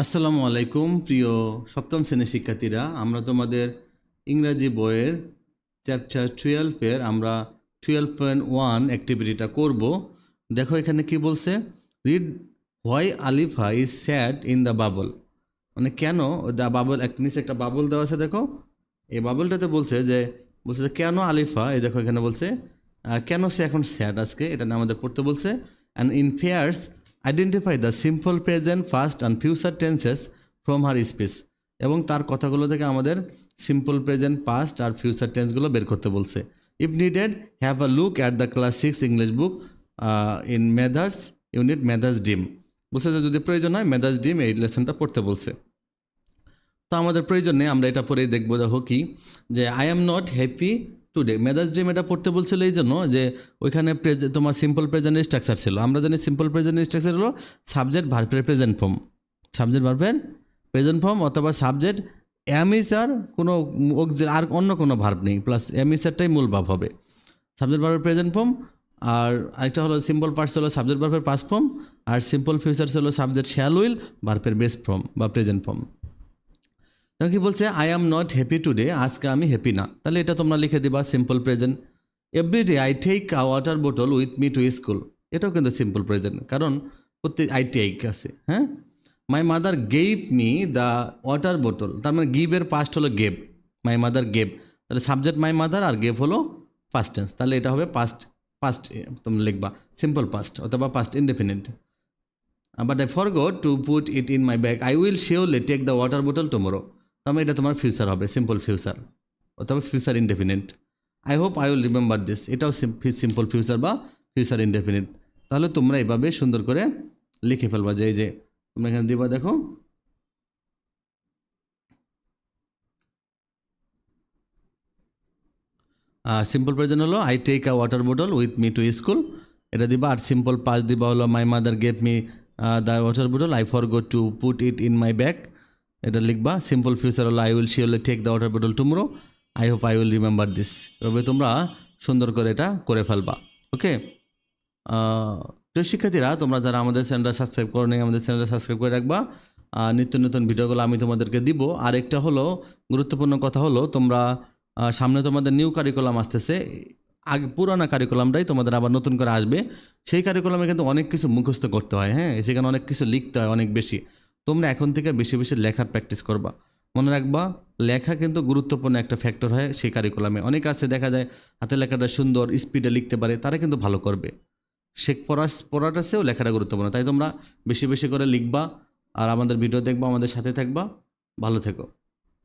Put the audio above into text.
আসসালামু আলাইকুম, প্রিয় সপ্তম শ্রেণির শিক্ষার্থীরা। আমরা তোমাদের ইংরাজি বইয়ের চ্যাপ্টার টুয়েলভের, আমরা টুয়েলভ পয়েন্ট ওয়ান অ্যাক্টিভিটিটা করব। দেখো এখানে কি বলছে? Read why Alifa is sad in the bubble মানে কেন দ্য বাবল এক নিচে একটা বাবল দেওয়া আছে, দেখো। এই বাবলটাতে বলছে যে বলছে যে, কেন আলিফা এই দেখো এখানে বলছে কেন সে এখন স্যাড আজকে? এটা আমাদের পড়তে বলছে। And in pairs identify the simple present first and future tenses from her speech এবং তার কথাগুলো থেকে আমাদের সিম্পল প্রেজেন্ট পাস্ট আর ফিউচার টেন্সগুলো বের করতে বলছে। If needed have a look at the class six English book in Medha's unit Medha's dream বলছে যে, যদি প্রয়োজন হয় মেদার্স ডিম এই লেসনটা পড়তে বলছে। তো আমাদের প্রয়োজন আমরা এটা পরেই দেখব, দেখো কি, যে I am not happy today Medha's dream এটা পড়তে বলছিল এই জন্য যে ওইখানে তোমার সিম্পল প্রেজেন্ট স্ট্রাকচার ছিল। আমরা জানি সিম্পল প্রেজেন্ট স্ট্রাকচার হলো সাবজেক্ট ভার্বের প্রেজেন্ট ফর্ম সাবজেক্ট ভার্বের প্রেজেন্ট ফর্ম অথবা সাবজেক্ট এমিস আর কোনো আর অন্য কোনো ভার্ব নেই প্লাস এম এমিসারটাই মূল ভাব হবে। সাবজেক্ট ভার্বের প্রেজেন্ট ফর্ম আর আরেকটা হলো সিম্পল পার্টস হলো সাবজেক্ট ভার্বের পাস ফর্ম আর সিম্পল ফিউচার্স হলো সাবজেক্ট শ্যাল উইল ভার্বের বেস ফর্ম বা প্রেজেন্ট ফর্ম তখন কি বলছে I am not happy today আজকে আমি হ্যাপি না। তাহলে এটা তোমরা লিখে দিবা simple present every day I take a water bottle with me to school এটাও কিন্তু সিম্পল প্রেজেন্ট কারণ প্রত্যেক আই টেক আছে হ্যাঁ? My mother gave me the water bottle তার মানে গিভের পাস্ট হলো গেভ মাই মাদার গেভ তাহলে সাবজেক্ট মাই মাদার আর গেভ হলো ফার্স্ট টেন্স তাহলে এটা হবে পাস্ট পাস্ট তোমরা লিখবা। সিম্পল পাস্ট অথবা past indefinite but I forgot to put it in my bag I will surely take the water bottle tomorrow তাহলে এটা তোমার ফিউচার হবে সিম্পল ফিউচার অথবা future indefinite I hope I will remember this এটাও simple future বা future indefinite তাহলে তোমরা এইভাবে সুন্দর করে লিখে ফেলবা যে, এই যে, তোমরা এখানে দিবা, দেখো। সিম্পল প্রেজেন্ট হলো I take a water bottle with me to school এটা দিবা, আর সিম্পল পাস দিবা হলো my mother gave me the water bottle I forgot to put it in my bag এটা লিখবা সিম্পল ফিউচার হলো I will surely take the water bottle tomorrow I hope I will remember this এভাবে তোমরা সুন্দর করে এটা করে ফেলবা ওকে প্রিয় শিক্ষার্থীরা, তোমরা যারা আমাদের চ্যানেলটা সাবস্ক্রাইব করো নেই, আমাদের চ্যানেলটা সাবস্ক্রাইব করে রাখবা। আর নিত্য নতুন ভিডিওগুলো আমি তোমাদেরকে দিব। আর একটা হলো, গুরুত্বপূর্ণ কথা হলো, তোমরা সামনে তোমাদের নিউ কারিকুলাম আসতেছে। আগে পুরানা কারিকুলামটাই তোমাদের আবার নতুন করে আসবে। সেই কারিকুলামে কিন্তু অনেক কিছু মুখস্থ করতে হয় হ্যাঁ? সেখানে অনেক কিছু লিখতে হয় অনেক বেশি। তোমরা এখন থেকে বেশি বেশি লেখার প্র্যাকটিস করবা। মনে রাখবা, লেখা কিন্তু গুরুত্বপূর্ণ একটা ফ্যাক্টর হয় সেই কারিকুলামে অনেক আছে, দেখা যায়, হাতে লেখাটা সুন্দর স্পিডে লিখতে পারে, তারা কিন্তু ভালো করবে। সে পড়া, পড়াটা সেও লেখাটা গুরুত্বপূর্ণ। তাই তোমরা বেশি বেশি করে লিখবা, আর আমাদের ভিডিও দেখবা, আমাদের সাথে থাকবা। ভালো থেকো।